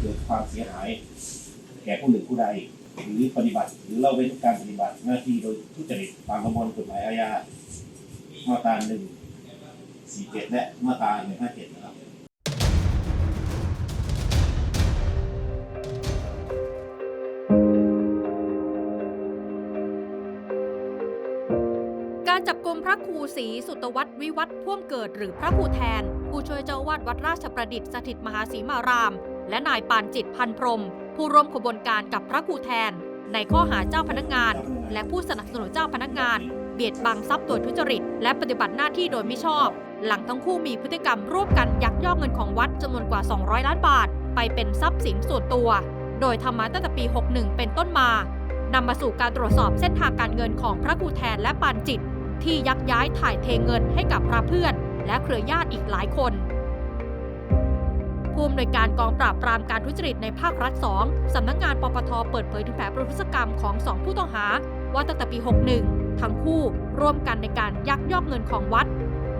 เกิดความเสียหาย แก่ผู้หนึ่งผู้ใด หรือปฏิบัติ หรือเราเว้นการปฏิบัติหน้าที่โดยทุจริตตามประมวลกฎหมายอาญามาตราหนึ่งสี่เจ็ดและมาตราหนึ่งห้าเจ็ดนะครับการจับกลุ่มพระครูศรีสุตวัตวิวัฒพ่วงเกิดหรือพระครูแทน ผู้ช่วยเจ้าวาดวัดราชประดิษฐ์สถิตมหาศรีมาราม และนายปานจิตพันพรม ผู้ร่วมขบวนการกับพระครูแทน ในข้อหาเจ้าพนักงาน และผู้สนับสนุนเจ้าพนักงาน เบียดบังทรัพย์โดยทุจริต และปฏิบัติหน้าที่โดยมิชอบ หลังทั้งคู่มีพฤติกรรมร่วมกันยักยอกเงินของวัดจำนวนกว่า 200 ล้านบาท ไปเป็นทรัพย์สินส่วนตัว โดยทำมาตั้งแต่ปี 61 เป็นต้นมานำมาสู่การตรวจสอบเส้นทางการเงินของพระครูแทนและปานจิต ที่ยักย้ายถ่ายเทเงินให้กับพระเพื่อน และเครือญาติอีกหลายคน ผู้อำนวยการกองปราบปรามการทุจริตในภาครัฐ 2 สำนักงงานปปทเปิดเผยถึงแผนประทุษกรรมของสองผู้ต้องหา ว่าตั้งแต่ปี 61 ทั้งคู่ร่วมกันในการยักยอกเงินของวัด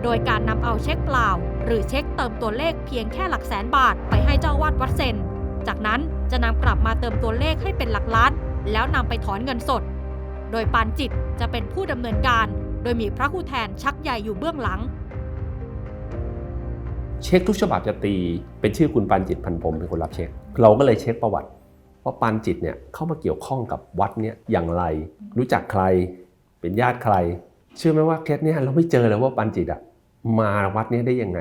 โดยการนำเอาเช็คเปล่า หรือเช็คเติมตัวเลขเพียงแค่หลักแสนบาทไปให้เจ้าวาดวัดเซ็นจากนั้นจะนำกลับมาเติมตัวเลขให้เป็นหลักล้าน แล้วนำไปถอนเงินสด โดยปานจิตจะเป็นผู้ดำเนินการ โดยมีพระครูแทนชักใหญ่อยู่เบื้องหลัง เช็คทุกฉบับจะตีเป็นชื่อคุณปานจิตพันพรมเป็นคนรับเช็ค เราก็เลยเช็คประวัติว่าปานจิตเนี่ยเข้ามาเกี่ยวข้องกับวัดเนี่ยอย่างไร รู้จักใครเป็นญาติใคร เชื่อไหมว่าเคสเนี่ยเราไม่เจอเลยว่าปานจิตอะมาวัดเนี้ได้ยังไง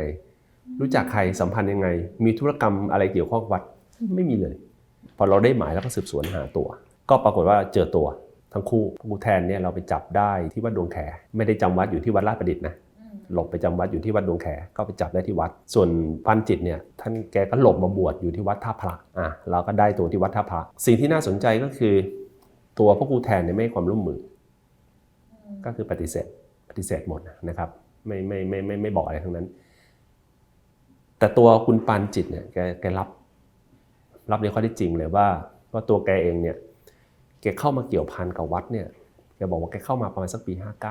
รู้จักใครสัมพันธ์ยังไง มีธุรกรรมอะไรเกี่ยวข้องวัดไม่มีเลย พอเราได้หมายแล้วก็สืบสวนหาตัว ก็ปรากฏว่าเจอตัวทั้งคู่ผู้แทนเนี่ยเราไปจับได้ที่วัดดวงแขไม่ได้จำวัดอยู่ที่วัดลาดประดิษฐ์นะ หลบไปจำวัดอยู่ที่วัดดวงแขก็ไปจับได้ที่วัด ส่วนปันจิตเนี่ยท่านแกก็หลบมาบวชอยู่ที่วัดท่าพระอะเราก็ได้ตัวที่วัดท่าพระสิ่งที่น่าสนใจก็คือ ตัวพระครูแทนเนี่ยไม่ให้ความร่วมมือ ก็คือปฏิเสธปฏิเสธหมดนะครับไม่ไม่ไม่ไม่ไม่บอกอะไรทั้งนั้น แต่ตัวคุณปานจิตเนี่ยแกแกรับ รับในข้อที่จริงเลยว่าว่าตัวแกเองเนี่ยแกเข้ามาเกี่ยวพันกับวัดเนี่ยแกบอกว่าแกเข้ามาประมาณสักปี59แก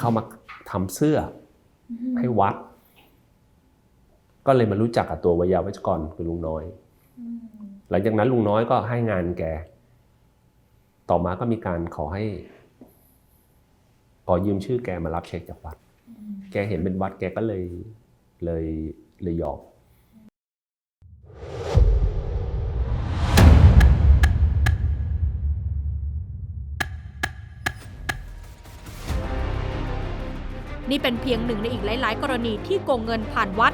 เข้ามาทำเสื้ออให้วัด ก็เลยมารู้จักกับตัววิยาวัจกรคือลุงน้อย หลังจากนั้นลุงน้อยก็ให้งานแก ต่อมาก็มีการขอให้ ขอยืมชื่อแกมารับเช็คจากวัด แกเห็นเป็นวัดแกก็เลยเลยเลยยอม นี่เป็นเพียงหนึ่งในอีกหลาย ๆ กรณีที่โกงเงินผ่านวัด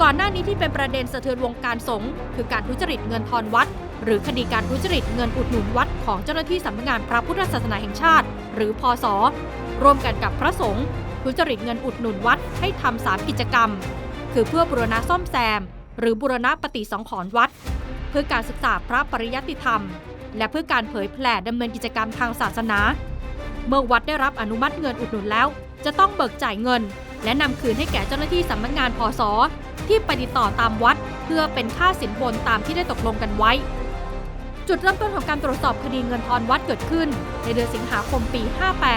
ก่อนหน้านี้ที่เป็นประเด็นสะเทือนวงการสงฆ์คือการทุจริตเงินทอนวัด หรือคดีการทุจริตเงินอุดหนุนวัดของเจ้าหน้าที่สำนักงานพระพุทธศาสนาแห่งชาติ หรือพศร่วมกันกับพระสงฆ์ทุจริตเงินอุดหนุนวัดให้ทำสามกิจกรรม คือเพื่อบูรณะซ่อมแซม หรือบูรณะปฏิสังขรณ์วัด เพื่อการศึกษาพระปริยัติธรรม และเพื่อการเผยแผ่ดำเนินกิจกรรมทางศาสนา เมื่อวัดได้รับอนุมัติเงินอุดหนุนแล้ว จะต้องเบิกจ่ายเงิน และนำคืนให้แก่เจ้าหน้าที่สำนักงานพศที่ไปติดต่อตามวัด เพื่อเป็นค่าสินบนตามที่ได้ตกลงกันไว้ จุดเริ่มต้นของการตรวจสอบคดีเงินทอนวัดเกิดขึ้น ในเดือนสิงหาคมปี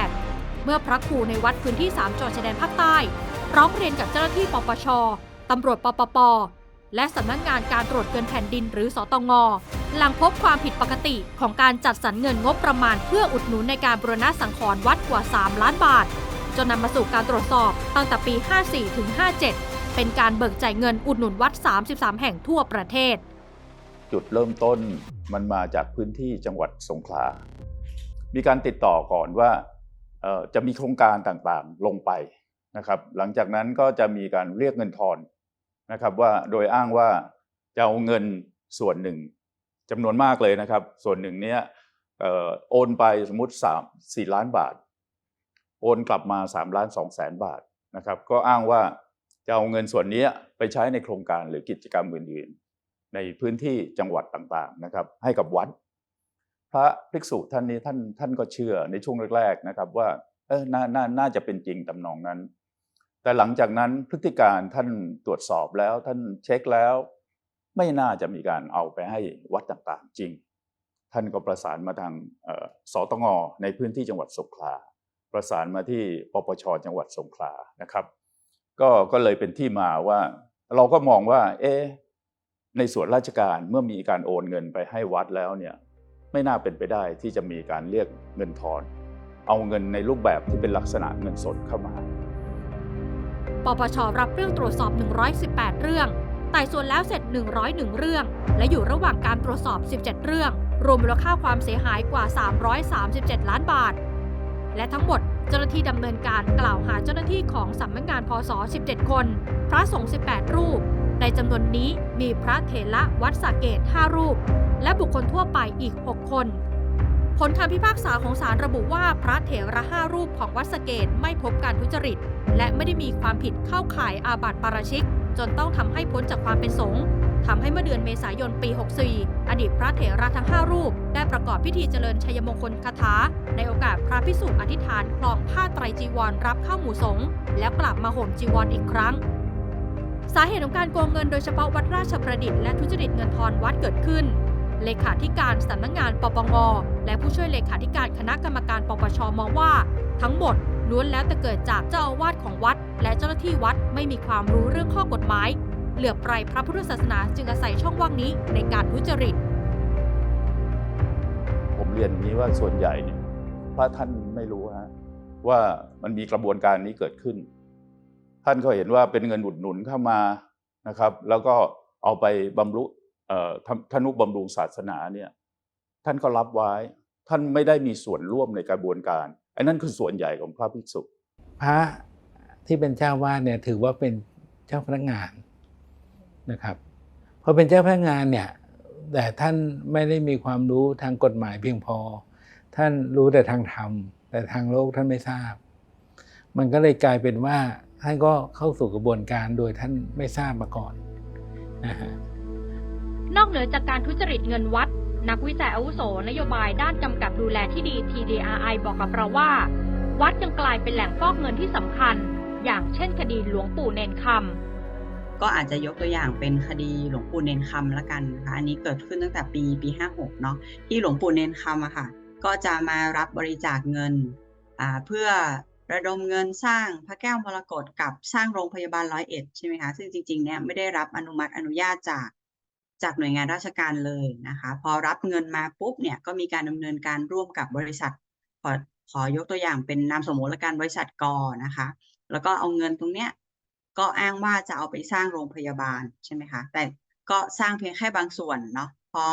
58 เมื่อพระครูในวัดพื้นที่ 3จังหวัดชายแดนภาคใต้ ร้องเรียนกับเจ้าหน้าที่ปปชตำรวจปปป และสำนักงานการตรวจเงินแผ่นดินหรือสตงหลังพบความผิดปกติของการจัดสรรเงินงบประมาณ เพื่ออุดหนุนในการบรณะสังขรณ์วัดกว่า 3 ล้านบาท จนนำมาสู่การตรวจสอบตั้งแต่ปี 54 ถึง 57 เป็นการเบิกจ่ายเงินอุดหนุนวัด 33 แห่งทั่วประเทศ จุดเริ่มต้นมันมาจากพื้นที่จังหวัดสงขลา มีการติดต่อก่อนว่าจะมีโครงการต่างๆลงไปนะครับ หลังจากนั้นก็จะมีการเรียกเงินทอนนะครับว่าโดยอ้างว่าจะเอาเงินส่วนหนึ่งจำนวนมากเลยนะครับ ส่วนหนึ่งเนี้ยโอนไปสมมติ3 4 ล้านบาท โอนกลับมา3ล้าน2แสนบาทนะครับ ก็อ้างว่าจะเอาเงินส่วนนี้ไปใช้ในโครงการหรือกิจกรรมอื่นๆ ในพื้นที่จังหวัดต่างๆนะครับ ให้กับวัด พระภิกษุท่านนี้ท่านท่านก็เชื่อในช่วงแรก ๆนะครับ ว่าเออนานาน่าจะเป็นจริงตำนองนั้น แต่หลังจากนั้นพฤติการท่านตรวจสอบแล้วท่านเช็คแล้ว ไม่น่าจะมีการเอาไปให้วัดต่างๆ จริง ท่านก็ประสานมาทางสตงในพื้นที่จังหวัดสงขลา ประสานมาที่ปปชจังหวัดสงขลานะครับ ก็ก็เลยเป็นที่มาว่า เราก็มองว่า เอ๊ในส่วนราชการเมื่อมีการโอนเงินไปให้วัดแล้วเนี่ยไม่น่าเป็นไปได้ที่จะมีการเรียกเงินทอน เอาเงินในรูปแบบที่เป็นลักษณะเงินสดเข้ามา ปปชรับเรื่องตรวจสอบ 118 เรื่องไต่สวนแล้วเสร็จ 101 เรื่อง และอยู่ระหว่างการตรวจสอบ 17 เรื่อง รวมมูลค่าความเสียหายกว่า 337 ล้านบาท และทั้งหมดเจ้าหน้าที่ดำเนินการกล่าวหาเจ้าหน้าที่ของสำนักงานพศ 17 คน พระสงฆ์ 18 รูป ในจำนวนนี้มีพระเถระวัดสาเกต 5 รูป และบุคคลทั่วไปอีก 6 คน ผลคำพิพากษาของศาลระบุว่าพระเถระห้ารูปของวัดสเกตไม่พบการทุจริต และไม่ได้มีความผิดเข้าข่ายอาบัติปาราชิก จนต้องทำให้พ้นจากความเป็นสงฆ์ ทำให้เมื่อเดือนเมษายนปี 64 อดีตพระเถระทั้ง 5 รูป ได้ประกอบพิธีเจริญชัยมงคลคาถา ในโอกาสพระพิสุอธิษฐานคลองผ้าไตรจีวรรับเข้าหมู่สงฆ์แล้วกลับมาห่มจีวรอีกครั้ง สาเหตุของการโกงเงินโดยเฉพาะวัดราชประดิษฐ์และทุจริตเงินทอนวัดเกิดขึ้น เลขาธิการสำนักงานปปงและผู้ช่วยเลขาธิการคณะกรรมการปปชมองว่า ทั้งหมดล้วนแล้วแต่เกิดจากเจ้าอาวาสของวัด และเจ้าหน้าที่วัดไม่มีความรู้เรื่องข้อกฎหมาย เหลือบไพรพระพุทธศาสนาจึงอาศัยช่องว่างนี้ในการทุจริต ผมเรียนอย่างนี้ว่าส่วนใหญ่เนี่ยพระท่านไม่รู้ฮะว่ามันมีกระบวนการนี้เกิดขึ้น ท่านก็เห็นว่าเป็นเงินอุดหนุนเข้ามานะครับ แล้วก็เอาไปบำรุเอ่อทำทนุบำรุงศาสนาเนี่ยท่านก็รับไว้ท่านไม่ได้มีส่วนร่วมในกระบวนการไอ้นั่นคือส่วนใหญ่ของพระภิกษุ พระที่เป็นเจ้าวาดเนี่ยถือว่าเป็นเจ้าพนักงาน นะครับพอเป็นเจ้าพนักงานเนี่ยแต่ท่านไม่ได้มีความรู้ทางกฎหมายเพียงพอ ท่านรู้แต่ทางธรรม แต่ทางโลกท่านไม่ทราบ มันก็เลยกลายเป็นว่าท่านก็เข้าสู่กระบวนการโดยท่านไม่ทราบมาก่อนนะฮะนอกเหนือจากการทุจริตเงินวัด นักวิจัยอาวุโสนโยบายด้านกำกับดูแลที่ดี TDRI บอกกับเราว่า วัดยังกลายเป็นแหล่งฟอกเงินที่สำคัญ อย่างเช่นคดีหลวงปู่เนนคำ ก็อาจจะยกตัวอย่างเป็นคดีหลวงปู่เนนคำละกันนะคะอันนี้เกิดขึ้นตั้งแต่ปีปี 56เนาะที่หลวงปู่เนนคำอะค่ะก็จะมารับบริจาคเงินเพื่อระดมเงินสร้างพระแก้วมรกตกับสร้างโรงพยาบาลร้อยเอ็ดใช่ไหมคะซึ่งจริงๆเนี่ยไม่ได้รับอนุมัติอนุญาตจากจากหน่วยงานราชการเลยนะคะพอรับเงินมาปุ๊บเนี่ยก็มีการดำเนินการร่วมกับบริษัทขอขอยกตัวอย่างเป็นนามสมมติละกันบริษัทกอนะคะ แล้วก็เอาเงินตรงเนี้ย ก็อ้างว่าจะเอาไปสร้างโรงพยาบาลใช่ไหมคะ แต่ก็สร้างเพียงแค่บางส่วนเนาะ พอ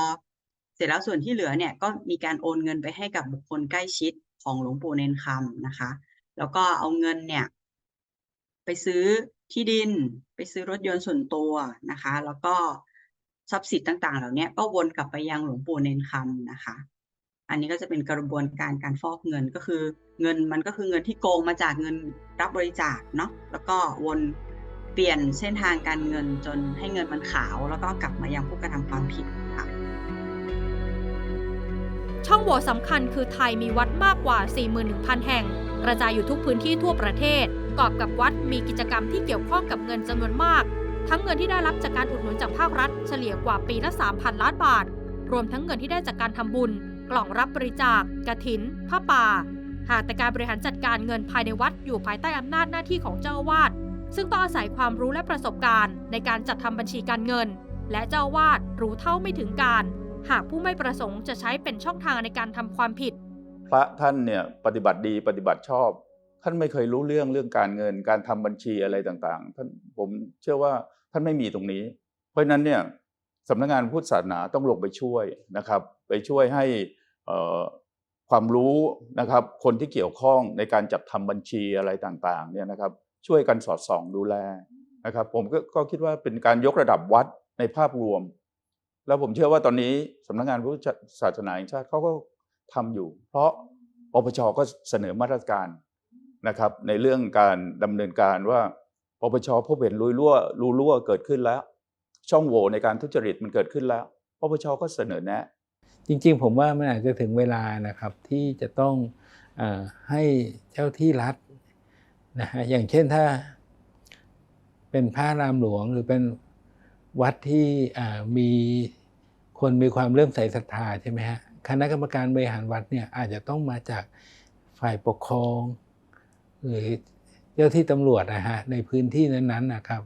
เสร็จแล้วส่วนที่เหลือเนี่ยก็มีการโอนเงินไปให้กับบุคคลใกล้ชิดของหลวงปู่เนนคำนะคะ แล้วก็เอาเงินเนี่ยไปซื้อที่ดิน ไปซื้อรถยนต์ส่วนตัวนะคะ แล้วก็ทรัพย์สินต่าง ๆ เหล่านี้ก็วนกลับไปยังหลวงปู่เนนคำนะคะ อันนี้ก็จะเป็นกระบวนการการฟอกเงินก็คือ เงินมันก็คือเงินที่โกงมาจากเงินรับบริจาคเนาะ แล้วก็วน ปลี่ยนเส้นทางการเงินจนให้เงินมันขาว แล้วก็กลับมายังผู้กระทำความผิดค่ะ ช่องโหว่สำคัญคือไทยมีวัดมากกว่า 41,000 แห่ง กระจายอยู่ทุกพื้นที่ทั่วประเทศประกอบกับวัดมีกิจกรรมที่เกี่ยวข้องกับเงินจำนวนมาก ทั้งเงินที่ได้รับจากการอุดหนุนจากภาครัฐ เฉลี่ยกว่าปีละ 3,000 ล้านบาท รวมทั้งเงินที่ได้จากการทำบุญ กล่องรับบริจาคกระถินผ้าป่า หากแต่การบริหารจัดการเงินภายในวัดอยู่ภายใต้อำนาจหน้าที่ของเจ้าอาวาส ซึ่งต้องอาศัยความรู้และประสบการณ์ ในการจัดทำบัญชีการเงิน และเจ้าวาสรู้เท่าไม่ถึงการ หากผู้ไม่ประสงค์จะใช้เป็นช่องทางในการทำความผิด พระท่านเนี่ยปฏิบัติดีปฏิบัติชอบ ท่านไม่เคยรู้เรื่องเรื่องการเงิน การทำบัญชีอะไรต่างๆ ท่านผมเชื่อว่าท่านไม่มีตรงนี้ เพราะฉะนั้นเนี่ยสำนักงานพุทธศาสนาต้องลงไปช่วยนะครับ ไปช่วยให้ความรู้นะครับ คนที่เกี่ยวข้องในการจัดทำบัญชีอะไรต่างๆเนี่ยนะครับ ช่วยกันสอดส่องดูแลนะครับ ผมก็ก็คิดว่าเป็นการยกระดับวัดในภาพรวม แล้วผมเชื่อว่าตอนนี้สำนักงานพุทธศาสนาแห่งชาติเขาก็ทำอยู่ เพราะปปชก็เสนอมาตรการนะครับ ในเรื่องการดำเนินการว่าปปชพบเห็นรูรั่วรูรั่วเกิดขึ้นแล้ว ช่องโหว่ในการทุจริตมันเกิดขึ้นแล้วปปชก็เสนอแนะ จริงๆ ผมว่ามันอาจจะถึงเวลานะครับที่จะต้องอให้เจ้าที่รัฐ นะฮะอย่างเช่นถ้าเป็นพระรามหลวงหรือเป็นวัดที่มีคนมีความเริ่อมใส่ศรัทธาใช่ไหมฮะคณะกรรมการบริหารวัดเนี่ยอาจจะต้องมาจากฝ่ายปกครอง หรือเจ้าที่ตำรวจนะฮะในพื้นที่นั้นๆนะครับ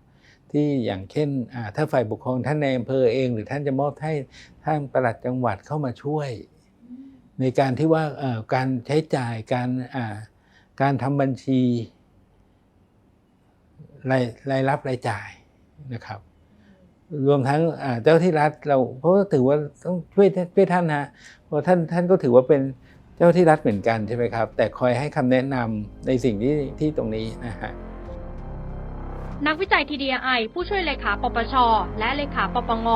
ที่อย่างเช่นถ้าฝ่ายปกครองท่านในอำเภอเอง หรือท่านจะมอบให้ท่านปลัดจังหวัดเข้ามาช่วย ในการที่ว่าการใช้จ่ายการการทำบัญชี รายรายรับรายจ่ายนะครับ รวมทั้งเจ้าที่รัฐเราเพราะว่าถือว่าต้องช่วยช่วยท่านนะเพราะท่านท่านก็ถือว่าเป็นเจ้าที่รัฐเหมือนกันใช่ไหมครับ แต่คอยให้คำแนะนำในสิ่งที่ที่ตรงนี้นะฮะนักวิจัย TDI ผู้ช่วยเลขาปปช และเลขาปปง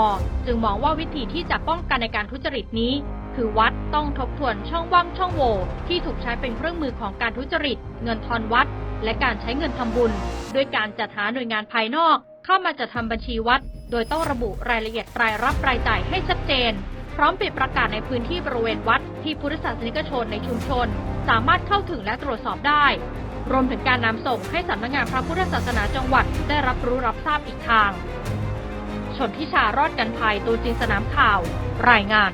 จึงมองว่าวิธีที่จะป้องกันในการทุจริตนี้ คือวัดต้องทบทวนช่องว่างช่องโหว่ที่ถูกใช้เป็นเครื่องมือของการทุจริต เงินทอนวัด และการใช้เงินทำบุญ ด้วยการจัดหาหน่วยงานภายนอก เข้ามาจัดทำบัญชีวัด โดยต้องระบุรายละเอียดรายรับรายจ่ายให้ชัดเจน พร้อมปิดประกาศในพื้นที่บริเวณวัด ที่พุทธศาสนิกชนในชุมชน สามารถเข้าถึงและตรวจสอบได้ รวมถึงการนำส่งให้สำนักงานพระพุทธศาสนาจังหวัดได้รับรู้รับทราบอีกทางชนทิชารอดกันภัยตัวจริงสนามข่าว รายงาน